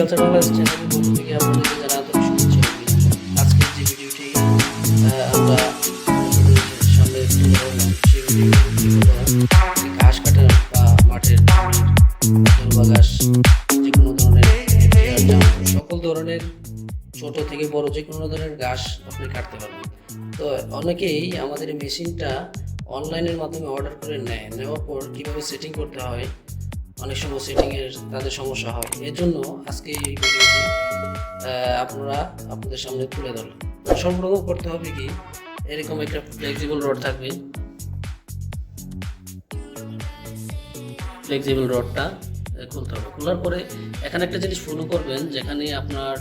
Agriculture Bangladesh চ্যানেলের পক্ষ থেকে আপনাদের যারা আন্তরিক শুভেচ্ছা আজকের যে ভিডিওটি আমরা সামনে সেই ভিডিওটি ঘাস কাটার বা মাঠের বা ঘাস যে কোনো ধরনের সকল ধরনের, ছোট থেকে বড় যে কোনো ধরনের ঘাস আপনি কাটতে পারবেন। তো অনেকেই আমাদের মেশিনটা অনলাইনের মাধ্যমে অর্ডার করে নেয়, নেওয়ার পর কীভাবে সেটিং করতে হয় অনেক সময় সেটিংয়ের তাদের সমস্যা হয়। এর জন্য আজকে এই ভিডিওটি আপনারা আপনাদের সামনে তুলে ধরলাম। সর্বপ্রথম করতে হবে কি, এরকম একটা ফ্লেক্সিবল রড থাকবে। ফ্লেক্সিবল রডটা খুলতে হবে। খোলার পরে এখানে একটা জিনিস ফলো করবেন, যেখানে আপনার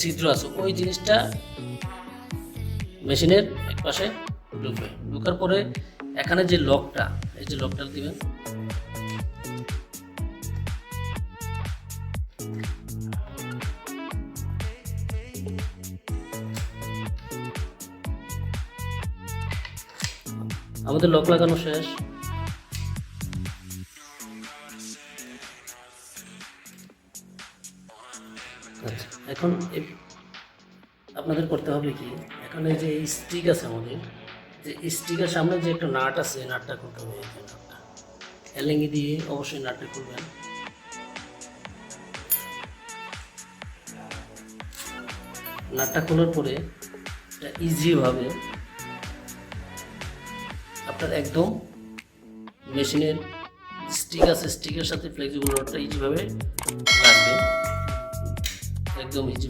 ছিদ্র আছে। ওই জিনিসটা মেশিনের এক পাশে ঢুকবে। ঢুকার পরে এখানে যে লকটা এই যে লকটা দিবেন আমাদের লক লাগানো শেষ। আচ্ছা এখন আপনাদের করতে হবে কি? এখন যে স্টিক আছে আমাদের, যে স্টিকের সামনে যে একটা নাট আছে নাটটা করতে হবে এলেঙ্গি দিয়ে অবশ্যই নাটটা করবেন নাটটা খোলার পরে ইজিভাবে আপনার একদম মেশিনের স্টিক আছে স্টিকের সাথে ফ্লেক্সিবল রডটা ইজিভাবে রাখবে একদম ইজি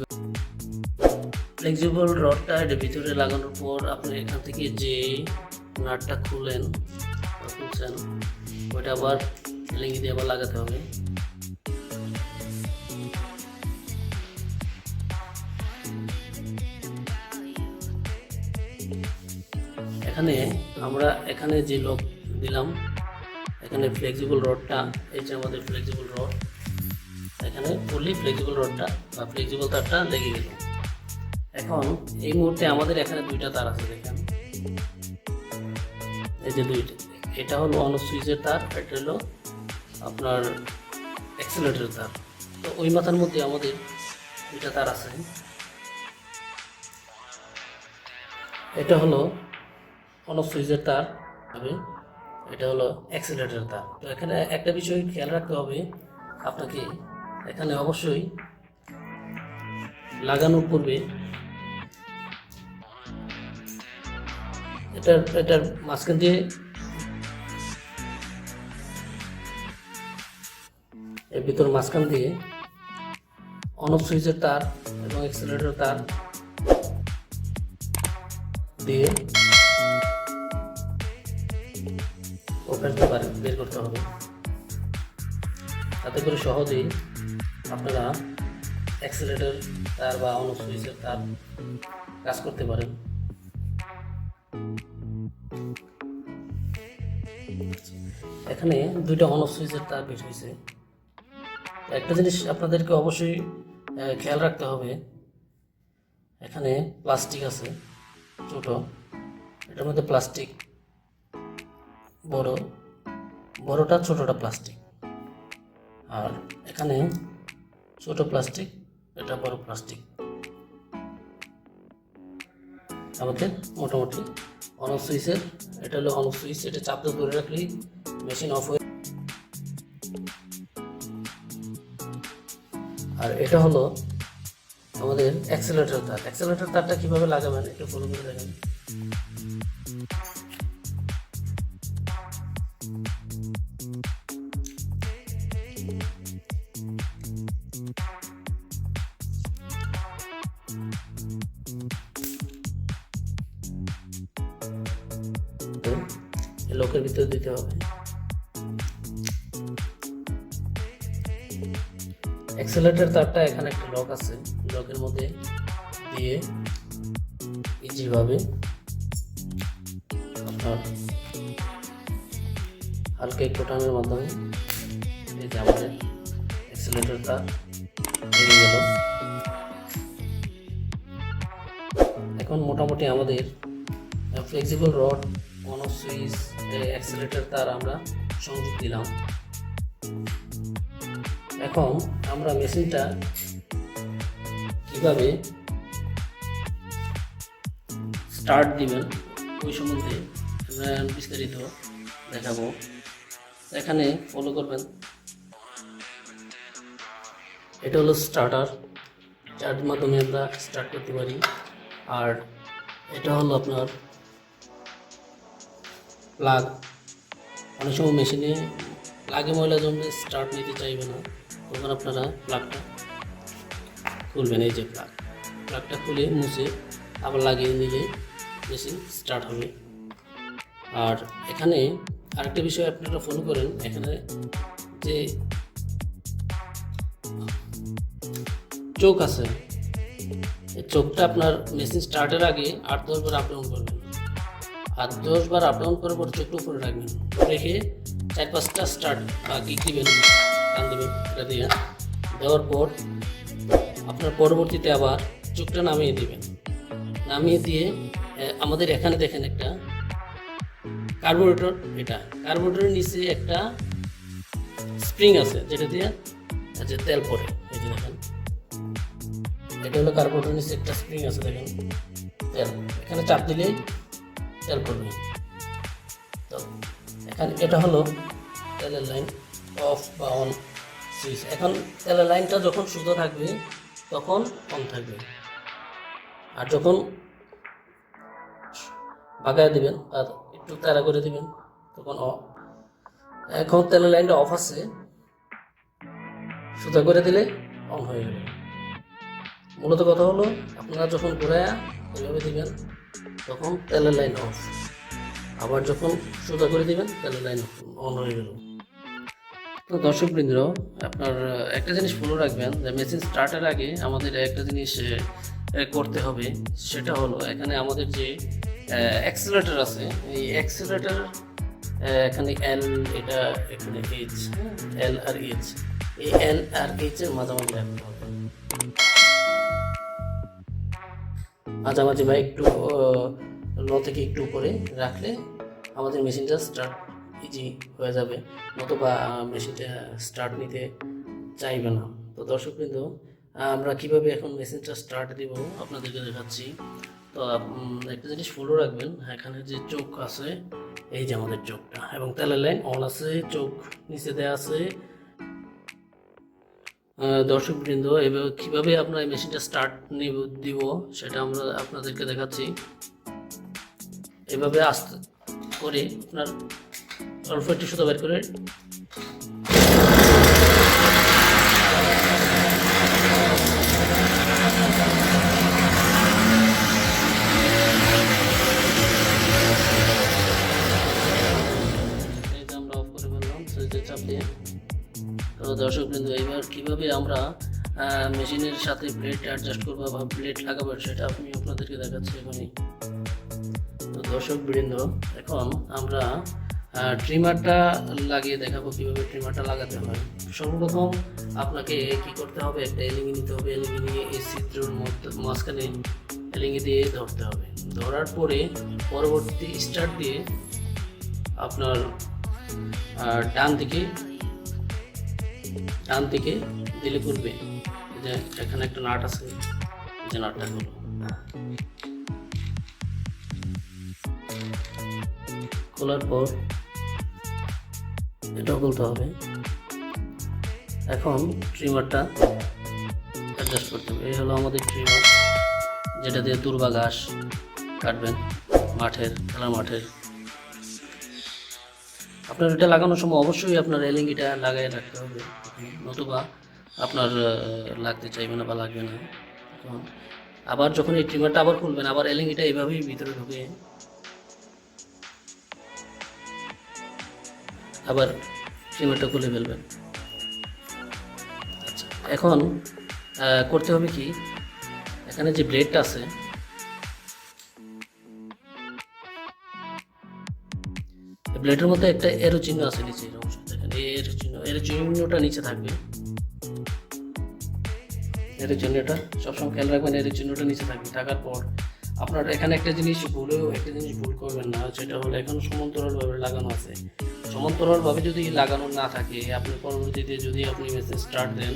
ফ্লেক্সিবল রডটা এটা ভিতরে লাগানোর পর আপনি এখান থেকে যে নাটটা খুলেন খুলছেন, ওইটা আবার লেঙ্গি দিয়ে আবার লাগাতে হবে। এখানে আমরা এখানে যে লক দিলাম, এখানে ফ্লেক্সিবল রডটা এই যে আমাদের ফ্লেক্সিবল রড এখানে ফুললি ফ্লেক্সিবল রডটা বা ফ্লেক্সিবল তারটা লেগে গেল। এখন এই মুহূর্তে আমাদের এখানে দুইটা তার আছে, দেখেন। এই যে দুইটা, এটা হলো অন সুইচের তার, এটা হলো আপনার অ্যাক্সিলেটরের তার। তো ওই মাথার মধ্যে আমাদের দুইটা তার আছে। এটা হলো অন সুইচের তার, হবে। এটা হলো অ্যাক্সিলেটরের তার। তো এখানে একটা বিষয় খেয়াল রাখতে হবে আপনাকে। এখানে অবশ্যই লাগানোর পূর্বে এটার এটার মাঝখান দিয়ে এর ভিতর মাঝখান দিয়ে অন অফ সুইচের তার এবং এক্সেলেটর তার দিয়ে ওপেন পারে বের করতে হবে। তাতে করে সহজেই আপনারা অ্যাক্সেলেটর তার বা অন সুইচের তার কাজ করতে পারেন। এখানে দুইটা অন সুইচের তার বের হয়েছে। একটা জিনিস আপনাদেরকে অবশ্যই খেয়াল রাখতে হবে। এখানে প্লাস্টিক আছে, ছোট। এটার মধ্যে প্লাস্টিক বড়, বড়টা ছোটটা প্লাস্টিক আর এখানে ছোট প্লাস্টিক এটা বড় প্লাস্টিক আমাদের মোটামুটি অন সুইচের এটা হলো অন সুইচ এটা চাপতে ধরে রাখলেই মেশিন অফ হয়ে আর এটা হলো আমাদের অ্যাক্সেলেটর তার। অ্যাক্সেলেটর তারটা কীভাবে লাগাবেন? একটু ফলো করে দেখেন। লকের ভিতরে দিতে হবে। অ্যাক্সেলেটর তারটা এখানে একটা লক আছে। লকের মধ্যে দিয়ে ইজিভাবে আপনার হালকা একটু টানের মাধ্যমে যে আমাদের অ্যাক্সেলেটর তার লেগে গেল। এখন মোটামুটি আমাদের flexible rod mono switch accelerator তার আমরা সংযোগ দিলাম। এখন আমরা মেশিনটা কীভাবে স্টার্ট দিবেন, ওই সম্বন্ধে আমরা বিস্তারিত দেখাবো। এখানে ফলো করবেন। এটা হলো স্টার্টার যার মাধ্যমে আমরা স্টার্ট করতে পারি। আর এটা হলো আপনার প্লাগ অনেক সময় মেশিনে প্লাগে ময়লা জমলে স্টার্ট নিতে চাইবে না। তখন আপনারা প্লাগটা খুলবেন, এই যে প্লাগ প্লাগটা খুলে মুছে আবার লাগিয়ে নিলে মেশিন স্টার্ট হবে। আর এখানে আরেকটা বিষয় আপনারা ফলো করেন, এখানে যে চোখ আছে চোখটা আপনার মেশিন স্টার্টের আগে আট দশ বার আপ করবেন। আর দশ বার আপ ডাউন করার পর চোখটা উপরে রাখবেন। রেখে চার পাঁচটা স্টার্ট কিক দিবেন? টান দিবেন, এটা দিয়ে। দেওয়ার পর আপনার পরবর্তীতে আবার চোখটা নামিয়ে দিবেন। নামিয়ে দিয়ে আমাদের এখানে দেখেন একটা কার্বোরেটর এটা। কার্বোরেটরের নিচে একটা স্প্রিং আছে, যেটা দিয়ে আচ্ছা তেল পড়ে। এই যে দেখেন। এটা হলো কার্বোরেটর নিচে একটা স্প্রিং আছে, দেখেন। তেল। এখানে চাপ দিলেই তেল পড়বে তো এখানে এটা হলো তেলের লাইন অফ বা অন সুইচ এখন তেলের লাইনটা যখন সুতো থাকবে, তখন অন থাকবে। আর যখন বাগায় দিবেন আর একটু তাড়া করে দিবেন, তখন অফ এখন তেলের লাইনটা অফ আছে। সুতা করে দিলে অন হয়ে গেল মূলত কথা হলো, আপনারা যখন ঘুরায়া এভাবে দিবেন তখন তেলের লাইন অফ আবার যখন সুতা করে দিবেন তেলের লাইন অন হয়ে গেল। তো দর্শক বৃন্দ আপনার একটা জিনিস ফলো রাখবেন যে মেশিন স্টার্টের আগে আমাদের একটা জিনিস করতে হবে, সেটা হলো এখানে আমাদের যে অ্যাক্সিলেটার আছে, এই অ্যাক্সিলেটার এখানে এল এটা এখানে এইচ এল আর এইচ এই এল আর এইচ এর মাঝামাঝি হবে মাঝামাঝি বা একটু ল থেকে একটু উপরে রাখলে আমাদের মেশিনটা স্টার্ট ইজি হয়ে যাবে। নতুবা মেশিনটা স্টার্ট নিতে চাইবে না। তো দর্শক বিন্দু আমরা কীভাবে এখন মেশিনটা স্টার্ট দিব আপনাদেরকে দেখাচ্ছি। তো একটা জিনিস ফলো রাখবেন, এখানে যে চোখ আছে, এই যে আমাদের চোখটা, এবং তেলের লাইন অন আছে, চোখ নিচে দেওয়া আছে দর্শক বৃন্দ এবার কীভাবে আপনার এই মেশিনটা স্টার্ট নিব, দিব, সেটা আমরা আপনাদেরকে দেখাচ্ছি। এভাবে আস্তে করে আপনার অল্প একটু সুতো বের করে তো দর্শক বিন্দু, এবার কীভাবে আমরা মেশিনের সাথে প্লেট অ্যাডজাস্ট করব বা প্লেট লাগাবো সেটা আমি আপনাদেরকে দেখাচ্ছি এখনই। তো দর্শক বৃন্দ, এখন আমরা ট্রিমারটা লাগিয়ে দেখাবো কীভাবে ট্রিমারটা লাগাতে হয়। সর্বপ্রথম আপনাকে কি করতে হবে, একটা এলিঙ্গি নিতে হবে। এলিঙ্গি নিয়ে এই চিত্রের মাঝখানে এলিঙ্গি দিয়ে ধরতে হবে। ধরার পরে পরবর্তী স্টার্ট দিয়ে আপনার ডান দিকে ডান দিকে দিলে করবে যে এখানে একটা নাট আছে যে নাটটা হলো খোলার পর এটাও খুলতে হবে। এখন ট্রিমারটা অ্যাডজাস্ট করতে হবে। এই হলো আমাদের ট্রিমার যেটা দিয়ে দুর্বা ঘাস কাটবেন মাঠের, খেলার মাঠের। আপনার এটা লাগানোর সময় অবশ্যই আপনার এলিঙ্গিটা লাগাই রাখতে হবে। নতুবা আপনার লাগতে চাইবে না বা লাগবে না। তখন আবার যখন এই ট্রিমারটা আবার খুলবেন, আবার এলিঙ্গিটা এভাবেই ভিতরে ঢুকে। আবার ট্রিমারটা খুলে ফেলবেন। আচ্ছা এখন করতে হবে কি, এখানে যে ব্লেডটা আছে ব্লেডের মধ্যে একটা এরো চিহ্ন আছে নিচে, এই এরো চিহ্ন, এরো চিহ্নটা নিচে থাকবে। এরো চিহ্নটা, সবসময় খেয়াল রাখবেন, এরো চিহ্নটা নিচে থাকবে। থাকার পর আপনার এখানে একটা জিনিস ভুলেও, একটা জিনিস ভুল করবেন না, সেটা হলো এখন সমান্তরালভাবে লাগানো আছে। সমান্তরালভাবে যদি লাগানো না থাকে, আপনি পরবর্তীতে যদি আপনি মেশিন স্টার্ট দেন,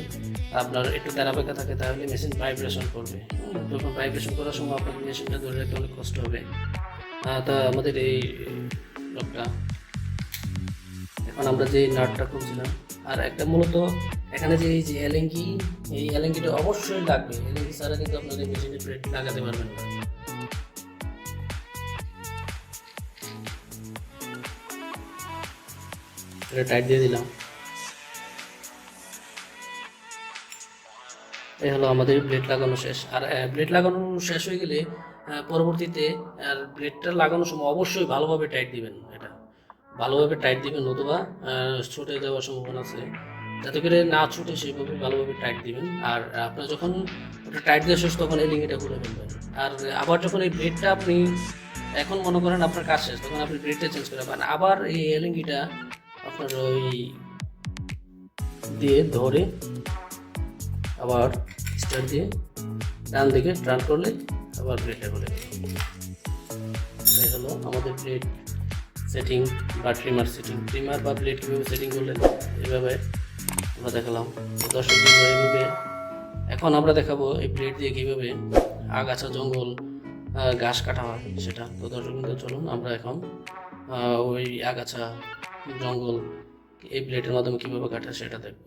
আপনার একটু তেরাপেকা থাকে, তাহলে মেশিন ভাইব্রেশন করবে। তখন ভাইব্রেশন করার সময় আপনার মেশিনটা ধরে রাখতে অনেক কষ্ট হবে। তা আমাদের এই লোকটা এখন আমরা যে নাটটা খুঁজছিলাম, আর একটা মূলত এখানে যে এই যে এলেঙ্কি এই এলেঙ্কিটা অবশ্যই লাগবে। এলেঙ্কি ছাড়া কিন্তু আপনাদের মেশিনে প্লেট লাগাতে পারবেন না। এটা টাইট দিয়ে দিলাম। এই হলো আমাদের ব্লেড লাগানো শেষ। আর ব্লেড লাগানো শেষ হয়ে গেলে পরবর্তীতে আর ব্লেডটা লাগানোর সময় অবশ্যই ভালোভাবে টাইট দিবেন। ভালোভাবে টাইট দিবেন নতুবা ছুটে যাওয়ার সম্ভাবনা আছে। যাতে করে না ছুটে সেইভাবে ভালোভাবে টাইট দিবেন। আর আপনার যখন টাইট দিয়ে শেষ, তখন এই লিঙ্গিটা খুলে ফেলবেন। আর আবার যখন এই ব্রেডটা আপনি এখন মনে করেন আপনার কাজ শেষ, তখন আপনি ব্রেডটা চেঞ্জ করে পারেন আবার এই এলিঙ্গিটা আপনার ওই দিয়ে ধরে আবার স্টার দিয়ে ডান দিকে টার্ন করলে আবার ব্লেডটা খুলে আমাদের ব্লেড সেটিং বা ট্রিমার সেটিং ট্রিমার বা ব্লেড কীভাবে সেটিং করলেন, এভাবে আমরা দেখালাম। দর্শক এইভাবে এখন আমরা দেখাবো এই ব্লেড দিয়ে কীভাবে আগাছা, জঙ্গল ঘাস কাটা হয় সেটা। তো দর্শক বিন্দু, চলুন আমরা এখন ওই আগাছা, জঙ্গল এই ব্লেডের মাধ্যমে কীভাবে কাটা সেটা দেখব।